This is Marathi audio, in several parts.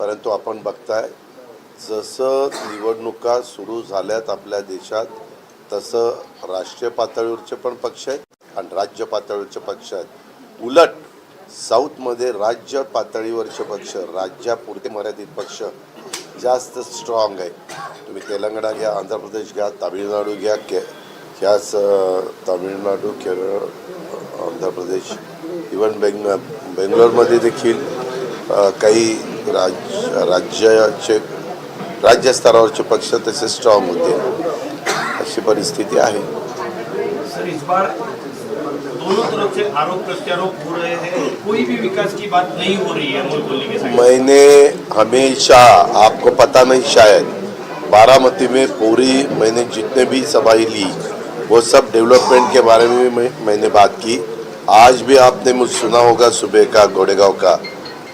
परंतु आपण बघताय जसं निवडणुका सुरू झाल्यात आपल्या देशात तसं राष्ट्रीय पातळीवरचे पण पक्ष आहेत आणि राज्य पातळीवरचे पक्ष आहेत. उलट साऊथमध्ये राज्य पातळीवरचे पक्ष राज्यापुरते मर्यादित पक्ष जास्त स्ट्रॉंग आहे. तुम्ही तेलंगणा घ्या आंध्र प्रदेश घ्या तामिळनाडू घ्या के ह्याच तामिळनाडू केरळ आंध्र प्रदेश इवन बेंग बेंगलोरमध्ये देखील काही राज राज्याचे राज्य स्तरावरचे पक्ष तसे स्ट्रॉंग होते. अशी परिस्थिती आहे. सर इस बार दोनों तरफ़ से आरोप प्रत्यारोप हो रहे हैं। कोई भी विकास की बात नहीं हो रही है अमोल कोहली के साइड मैंने हमेशा आपको पता नहीं शायद बारामती में पूरी मैंने जितने भी सभाएँ ली वो सब डेवलपमेंट के बारे में मैं, मैंने बात की। आज भी आपने मुझे सुना होगा सुबह का गोडेगांव का।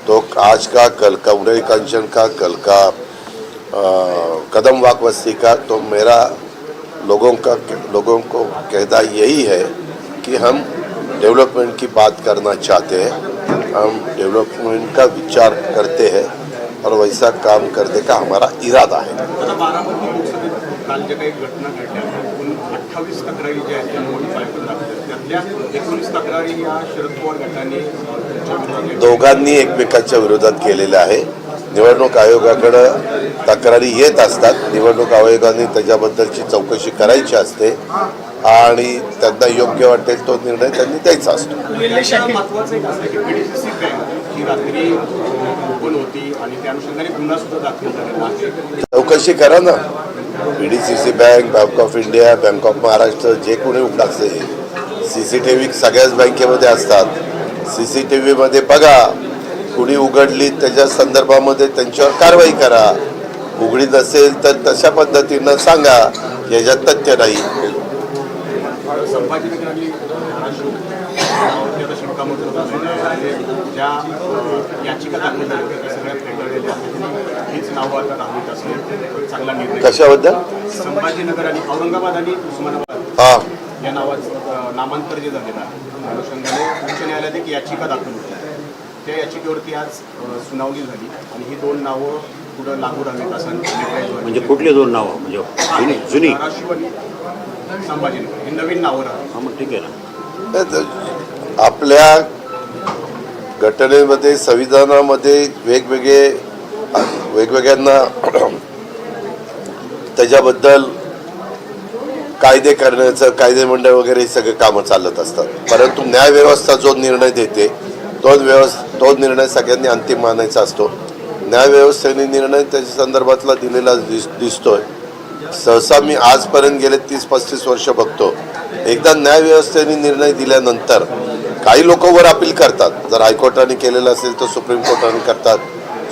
तो आज का कल का उदय कंचन का कल का अ, कदम वाक बस्ती का तो मेरा लोगों का लोगों को कहना यही है कि हम डेवलपमेंट की बात करना चाहते हैं। हम डेवलपमेंट का विचार करते हैं और वैसा काम करने का हमारा इरादा है। काल ज्या काही घटना घडल्या एकूण अठ्ठावीस तक्रारी ज्या आहेत त्या आयोगाला दाखल त्यातल्या एकोणीस तक्रारी या शरद पवार गटाने दोघांनी एकमेकांच्या विरोधात केलेलं आहे. निवडणूक आयोगाकडं तक्रारी येत असतात. निवडणूक आयोगाने त्याच्याबद्दलची चौकशी करायची असते आणि त्यांना योग्य वाटेल तो निर्णय त्यांनी द्यायचा असतो. चौकशी करा ना. P D C C bank bank of India bank of Maharashtra जे कोणी उघडाचे सी सी टी व्ही सगळ्याच बँकेमध्ये असतात. सी सी टी व्हीमध्ये बघा कुणी उघडली त्याच्या संदर्भामध्ये त्यांच्यावर कारवाई करा. उघडी नसेल तर तशा पद्धतीनं सांगा याच्यात तथ्य नाही. ज्या याचिका दाखल झाल्या सगळ्या फेटाळलेल्या आहेत. हीच नावं आता राहत चांगला निर्णय कशाबद्दल? संभाजीनगर आणि औरंगाबाद आणि उस्मानाबाद हा. या नावाचं अ, नामांतर जे झालेलं आहे अनुषंगाने उच्च न्यायालयात एक याचिका दाखल होती. त्या याचिकेवरती आज अ, सुनावणी झाली आणि ही दोन नावं पुढं लागू राहावीत असा निर्णय जो आहे. म्हणजे कुठले दोन नावं? म्हणजे जुनी जुनी? धाराशिव आणि संभाजीनगर. ही नवीन नावं राहतात. हा मग ठीक आहे ना. आपल्या घटनेमध्ये संविधानामध्ये वेगवेगळे वेगवेगळ्यांना त्याच्याबद्दल कायदे करण्याचं कायदे मंडळ वगैरे हे सगळे कामं चालत असतात. परंतु न्यायव्यवस्था जो निर्णय देते तो व्यवस्था तो निर्णय सगळ्यांनी अंतिम मानायचा असतो. न्यायव्यवस्थेने निर्णय त्याच्या संदर्भातला दिलेला दिस दिसतोय. सहसा मी आजपर्यंत गेले तीस पस्तीस वर्ष बघतो. एकदा न्यायव्यवस्थेने निर्णय दिल्यानंतर काही लोक वर अपील करतात. जर हायकोर्टाने केलेलं असेल तर सुप्रीम कोर्टाने करतात.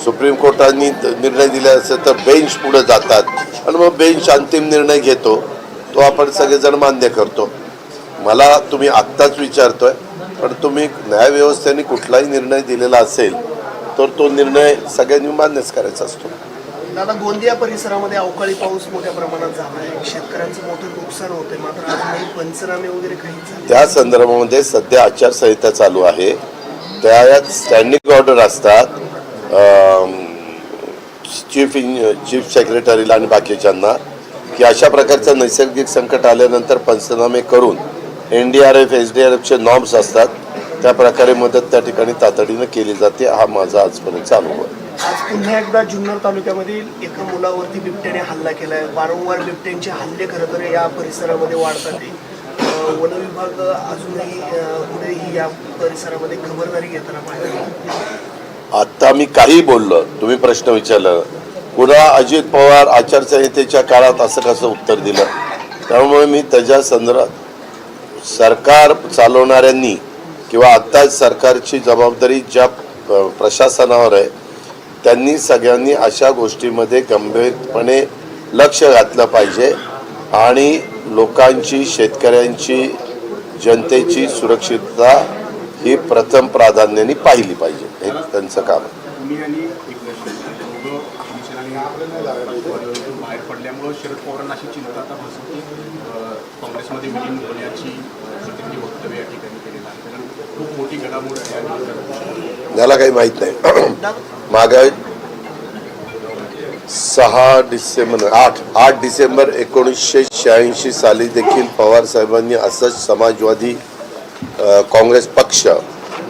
सुप्रीम कोर्टाने निर्णय दिला असेल तर बेंच पुढे जातात. आणि मग बेंच अंतिम निर्णय घेतो. तो आपण सगळेजण मान्य करतो. मला तुम्ही आत्ताच विचारतोय पण तुम्ही न्यायव्यवस्थेने कुठलाही निर्णय दिलेला असेल तर तो निर्णय सगळ्यांनी मान्यच करायचा असतो. दादा गोंदिया परिसरामध्ये अवकाळी पाऊस मोठ्या प्रमाणात झाला आहे शेतकऱ्यांचं मोठं नुकसान होते मात्र अजूनही पंचनामे वगैरे झाले त्या संदर्भामध्ये सध्या आचारसंहिता चालू आहे. त्यात स्टँडिंग ऑर्डर असतात. चीफ इन चीफ सेक्रेटरीला आणि बाकीच्यांना की अशा प्रकारचं नैसर्गिक संकट आल्यानंतर पंचनामे करून N D R F S D R एफचे norms असतात त्या प्रकारे मदत त्या ठिकाणी तातडीनं केली जाते हा माझा आजपर्यंतचा अनुभव आहे. आज पुन्हा एकदा जुन्नर तालुक्यामधील एका मुलावरती बिबट्याने हल्ला केला आहे वारंवार बिबट्यांचे हल्ले खरं तर या परिसरामध्ये वाढतात. आहे. वन विभाग अजूनही कुठेही या परिसरामध्ये खबरदारी घेताना पाहिजे आत्ता मी काही बोललो तुम्ही प्रश्न विचारलं. पुन्हा अजित पवार आचारसंहितेच्या काळात असं कसं उत्तर दिलं? त्यामुळे मी त्याच्या संदर्भात सरकार चालवणाऱ्यांनी किंवा आत्ता सरकारची जबाबदारी ज्या प्रशासनावर आहे त्यांनी सगळ्यांनी अशा गोष्टीमध्ये गंभीरपणे लक्ष घातलं पाहिजे आणि लोकांची शेतकऱ्यांची जनतेची सुरक्षितता ही प्रथम प्राधान्याने पाहिली पाहिजे हे त्यांचं काम आहे. तुम्ही आणि एकनाथ शिंदे दोघं कमिशन आणि पदावरून बाहेर पडल्यामुळं शरद पवारांना अशी चिंता आता बसते की अं, काँग्रेसमध्ये विलीन होण्याची अं, प्रतिनिधी वक्तव्य या ठिकाणी केलेलं आहे. कारण खूप मोठी घडामोड आहे आणि याला काही माहीत नाही. माग सहा डिसेंबर आठ आठ डिसेंबर एकोणीसशे शहाऐंशी साली देखील पवार साहेबांनी असंच समाजवादी काँग्रेस पक्ष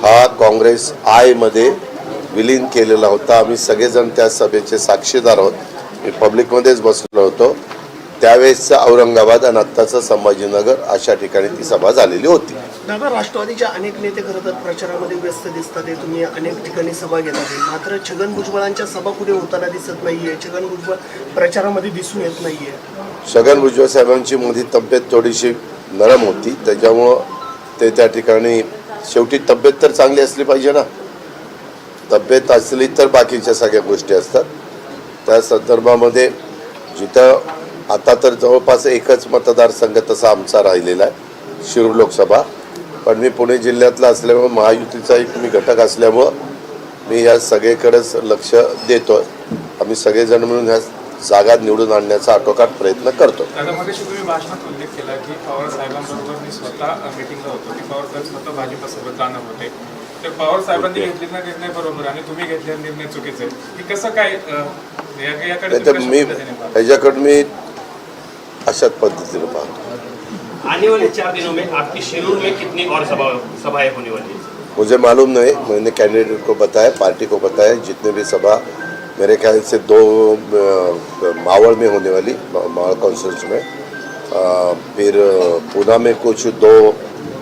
हा काँग्रेस आयमध्ये विलीन केलेला होता. आम्ही सगळेजण त्या सभेचे साक्षीदार आहोत. मी पब्लिकमध्येच बसलो होतो. त्यावेळेसचं औरंगाबाद आणि आत्ताचं संभाजीनगर अशा ठिकाणी ती सभा झालेली होती. दादा राष्ट्रवादीचे अनेक नेते खरं तर प्रचारामध्ये व्यस्त दिसतात तुम्ही अनेक ठिकाणी सभा घेतात. मात्र छगन भुजबळांच्या सभा कुठे होताना दिसत नाहीये. छगन भुजबळ प्रचारामध्ये दिसून येत नाहीये. छगन भुजबळ साहेबांची मध्ये तब्येत थोडीशी नरम होती. त्याच्यामुळं ते त्या ठिकाणी शेवटी तब्येत तर चांगली असली पाहिजे ना. तब्येत असली तर बाकीच्या सगळ्या गोष्टी असतात. त्या संदर्भामध्ये जिथं आता तर जवळपास एकच मतदारसंघ तसा आमचा राहिलेला आहे शिरूर लोकसभा. पण मी पुणे जिल्ह्यातला असल्यामुळं महायुतीचा एक मी घटक असल्यामुळं मी या सगळीकडेच लक्ष देतोय. आम्ही सगळेजण मिळून ह्या जागा निवडून आणण्याचा आटोकाट प्रयत्न करतो. दादा मगाशी तुम्ही भाषणात उल्लेख केला की पवार साहेबांबरोबर मी स्वतः मीटिंगला होतो की पवार साहेब स्वतः भाजपासोबत जाणार होते. तर पवार साहेबांनी घेतलेला निर्णय बरोबर आणि तुम्ही घेतलेला निर्णय चुकीचे आहे. की कसं काय मी? ह्याच्याकडे मी अशाच पद्धतीने पाहतो. आने वाले चार दिनों में आपकी शिरूर में कितनी और सभा सभाएं होने वाली है? मुझे मालूम नहीं मैंने कैंडिडेट को बताया पार्टी को बताया जितने भी सभा मेरे ख्याल से दो मावड़ में होने वाली मा- मावड़ काउंसिल्स में। अ, फिर पूना में कुछ दो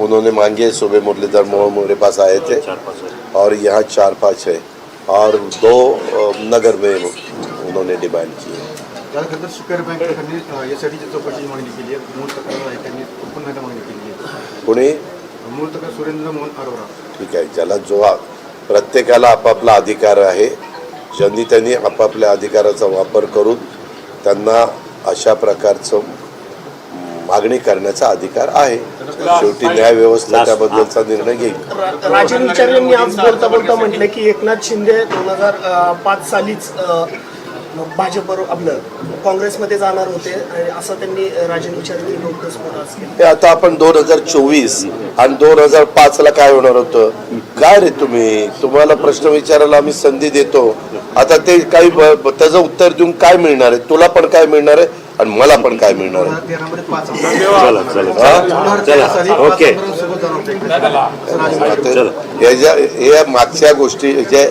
उन्होंने मांगे सुबह मुरलीधर मोहन मेरे पास आए थे। चार पाच आहे. और यहाँ चार पाँच है। और दो नगर में उन्होंने डिमांड की है। त्यानंतर सुकर बँक त्यांनी यासाठीची चौकशीची मागणी केली आहे मूळ तक्रार आहे त्यांनी उत्पन्नाची मागणी केली आहे पुणे मूळ तक्रार सुरेंद्र मोहन अरोरा। ठीक आहे ज्याला जो आ- प्रत्येकाला आपापला अधिकार आहे। ज्यांनी त्यांनी आपापल्या अधिकाराचा वापर करून त्यांना अशा प्रकारचं म, मागणी करण्याचा अधिकार आहे. शेवटी न्याय व्यवस्था त्याबद्दलचा निर्णय घेईल. राजन विचार यांनी आज बोलता बोलता म्हटलं की एकनाथ शिंदे दोन हजार पाच सालीच अ, भाजपवर आपलं काँग्रेसमध्ये जाणार होते आणि असं त्यांनी राजन विचार यांनी लोकस्फोट हे आता आपण दोन हजार चोवीस आणि दोन हजार पाच ला काय होणार होतं? काय रे तुम्ही? तुम्हाला प्रश्न विचारायला आम्ही संधी देतो. आता ते काही त्याचं उत्तर देऊन काय मिळणार आहे? तुला पण काय मिळणार आहे? आणि मला पण काय मिळणार आहे? हा? मागच्या गोष्टी जे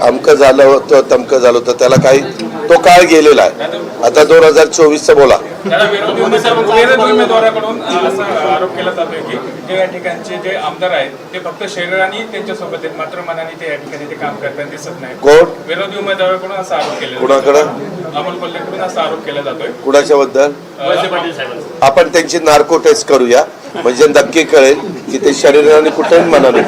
अमकं झालं होतं तमकं झालं होतं त्याला काही तो काळ गेलेला आहे. आता दोन हजार चोवीसचं बोला. त्याला विरोधी उमेदवार विरोधी उमेदवाराकडून अं, असा आरोप केला जातोय की जे या ठिकाणचे जे आमदार आहेत ते फक्त शरीराने त्यांच्यासोबत आहेत. मात्र मनाने ते या ठिकाणी ते काम करताना दिसत नाही कोण? विरोधी उमेदवाराकडून असा आरोप केला कुणाकडं? अमोल कोल्हेकडून असा आरोप केला जातोय. कुणाच्या बद्दल आपण त्यांची नार्को टेस्ट करूया. म्हणजे नक्की कळेल की ते शरीराने कुठेही मनाने